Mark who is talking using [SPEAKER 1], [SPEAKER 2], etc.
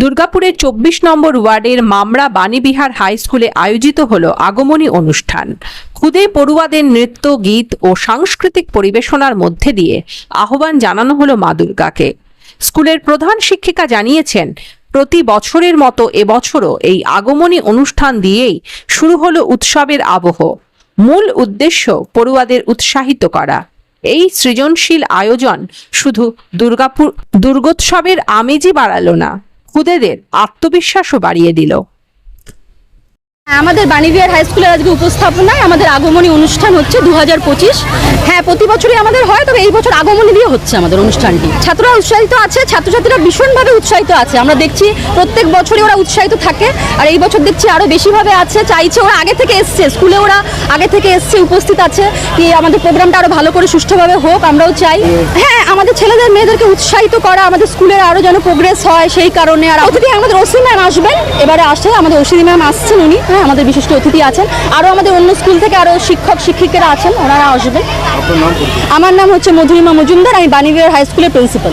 [SPEAKER 1] দুর্গাপুরের চব্বিশ নম্বর ওয়ার্ডের মামরা বাণীবিহার হাই স্কুলে আয়োজিত হল আগমনী অনুষ্ঠান। খুদে পড়ুয়াদের নৃত্য, গীত ও সাংস্কৃতিক পরিবেশনার মধ্যে দিয়ে আহ্বান জানানো হলো মা দুর্গাকে। স্কুলের প্রধান শিক্ষিকা জানিয়েছেন, প্রতি বছরের মতো এবছরও এই আগমনী অনুষ্ঠান দিয়েই শুরু হলো উৎসবের আবহ। মূল উদ্দেশ্য পড়ুয়াদের উৎসাহিত করা। এই সৃজনশীল আয়োজন শুধু দুর্গাপুর দুর্গোৎসবের আমেজই বাড়ালো না। খুদেদের আত্মবিশ্বাসও বাড়িয়ে দিল।
[SPEAKER 2] আমাদের বাণীবিহার হাই স্কুলের আজকে উপস্থাপনায় আমাদের আগমনী অনুষ্ঠান হচ্ছে দু হাজার পঁচিশ। হ্যাঁ প্রতি বছরই আমাদের হয়, তবে এই বছর আগমনী দিয়ে হচ্ছে আমাদের অনুষ্ঠানটি। ছাত্ররা উৎসাহিত আছে, ছাত্রছাত্রীরা ভীষণভাবে উৎসাহিত আছে। আমরা দেখছি প্রত্যেক বছরই ওরা উৎসাহিত থাকে, আর এই বছর দেখছি আরও বেশিভাবে আছে। চাইছে ওরা আগে থেকে এসছে, স্কুলে ওরা আগে থেকে এসছে, উপস্থিত আছে, কি আমাদের প্রোগ্রামটা আরও ভালো করে সুষ্ঠুভাবে হোক, আমরাও চাই। হ্যাঁ আমাদের ছেলেদের, মেয়েদেরকে উৎসাহিত করা, আমাদের স্কুলের আরও যেন প্রোগ্রেস হয় সেই কারণে, আর অতিথি আমাদের ওসি ম্যাম আসবেন, এবারে আসে আমাদের ওসি ম্যাম আসছেন উনি। হ্যাঁ আমাদের বিশিষ্ট অতিথি আছেন। আরও আমাদের অন্য স্কুল থেকে আরও শিক্ষক শিক্ষিকারা আছেন ওনারা আসবেন। আমার নাম হচ্ছে মধুরিমা মজুমদার আমি বাণীবিহার হাই স্কুলের প্রিন্সিপাল।